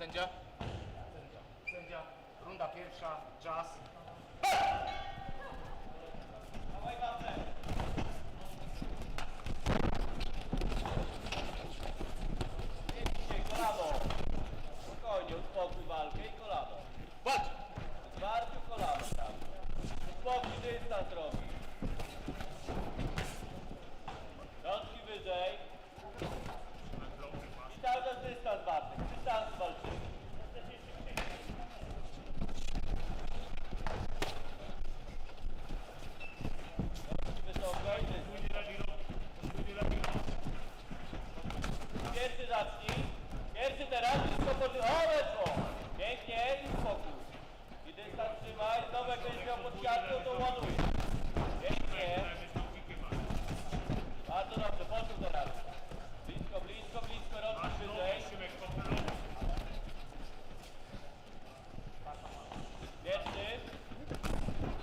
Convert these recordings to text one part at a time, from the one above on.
Sędzia? Sędzia. Sędzia. Runda pierwsza. Czas. Dzisiaj kolano. Spokojnie, uspokój walkę i kolano. Walcz! Zwarciu kolano tam. Uspokój dystans robi. Rączki wyżej. I cały czas dystans Bartek. Dystans walczymy. Pierwszy zacznij. Pierwszy teraz, wszystko pod... O, weszło! Pięknie i spokój. I dystans trzymaj. Znowu jak będziesz miał pod siatką, to ładuj. Pięknie. Bardzo dobrze, poczuł teraz. Blisko, blisko, blisko, rączki wyżej. Pierwszy.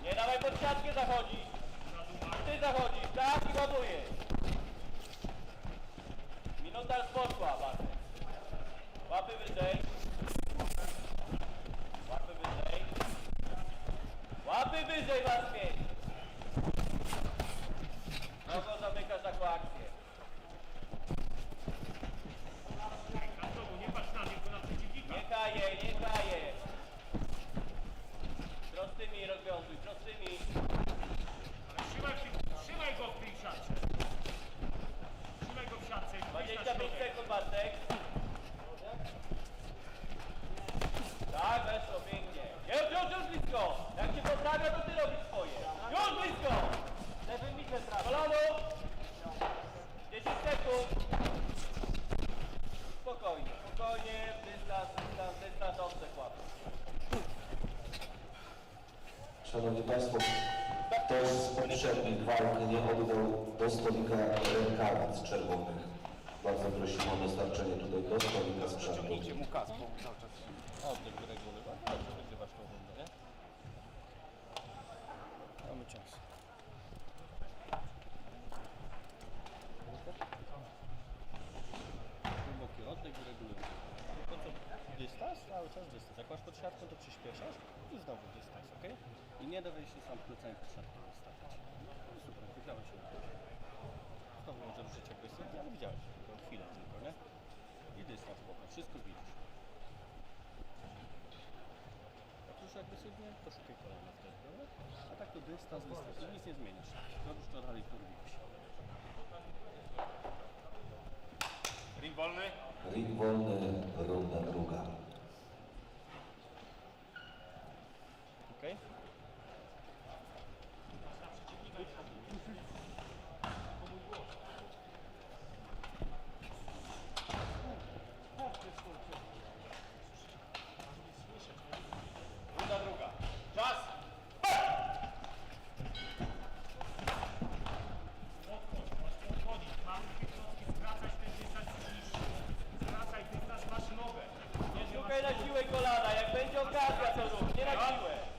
Nie dawaj pod siatkę zachodzić. Ty zachodzisz, ładujesz. Minuta poszła, Bartek. Łapy wyżej. Łapy wyżej. Łapy wyżej, Bartek. Nogą zamykasz taką akcję. Nie patrz na tylko na przeciwnika. Nie kaje, nie kaje. Prostymi rozwiązuj, prostymi. Ale trzymaj, się, trzymaj go w tej siatce. Trzymaj go w siatce. i wyjść na 25 środek. sekund, Bartek. Tak, weszło, pięknie. Już, już, już blisko. Jak się poprawia, to ty robisz swoje. Już blisko. Lewym miczem trafi. Kolano. 10 sekund. Spokojnie, spokojnie. Dystans, dystans, dystans, oddech łapy. Szanowni Państwo, ktoś z poprzednich walk nie oddał do stolika rękawic czerwonych. Bardzo prosimy o dostarczenie tutaj do stolika sprzętu. Ciągnijcie mu kask, bo cały czas... Oddech wyreguluj. Dobrze, wygrywasz tą rundę, nie? Mamy czas. Głęboki oddech wyreguluj. Po co dystans? Cały czas dystans. Jak masz pod siatką, to przyspieszasz i znowu dystans, ok? I nie dawaj się sam plecami pod siatką wystawiać. No wygrałeś się. Znowu może ruszyć agresywnie, ale widziałeś, tylko chwilę tylko, nie? I dystans spoko, wszystko widzisz. Jak ruszy agresywnie, to szukaj kolana wtedy, dobra? A tak to dystans, dystans, nic nie zmienisz. Robisz to dalej, to robiłeś. Ring wolny. Ring wolny, runda druga. graj na siłę kolana, jak będzie okazja to rób, nie na siłę.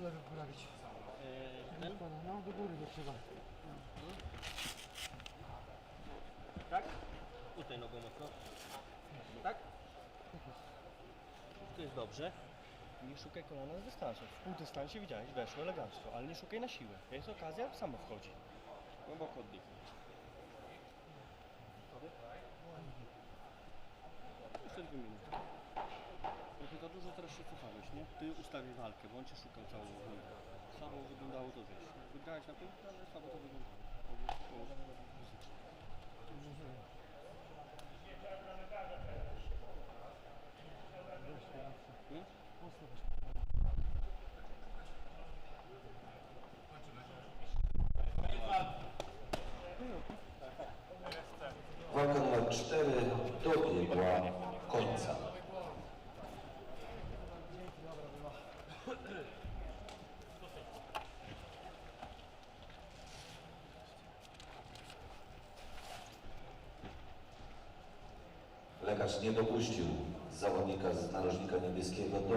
Jeszcze lewy poprawić. Eee, no do góry go trzeba. Tak? Tutaj nogą mocno. Tak? To jest dobrze. Nie szukaj kolana z dystansu. W półdystansie widziałeś, weszło elegancko, ale nie szukaj na siłę. Jest okazja, samo wchodzi. Głęboko oddychnij. Jeszcze dwie minuty. Trochę za dużo teraz się cofałeś, nie? Ty ustawił walkę, bo on cię szukał całą rundę. Słabo wyglądało to, wiesz. Wygrałeś na piłkę, ale słabo to wyglądało. Hmm? Walka numer 4 dobiegła końca. Lekarz nie dopuścił zawodnika z narożnika niebieskiego do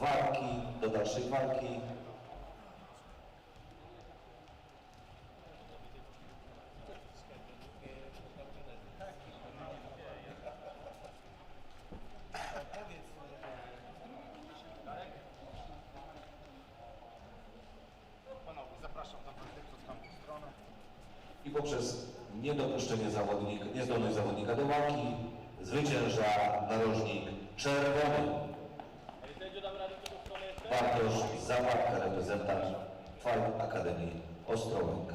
walki, do dalszej walki. Zapraszam na. I poprzez niedopuszczenie zawodnika, niezdolność zawodnika do walki zwycięża narożnik czerwony. Bartosz Zawadka, reprezentant Fight Akademii Ostrołęka.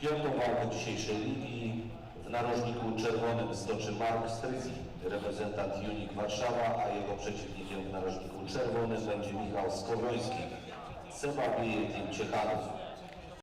Piątą walkę dzisiejszej ligi w narożniku czerwonym stoczy Mark Strycki, reprezentant Unik Warszawa, a jego przeciwnikiem w narożniku czerwonym będzie Michał Skowroński. Seba bije Team Ciechanów.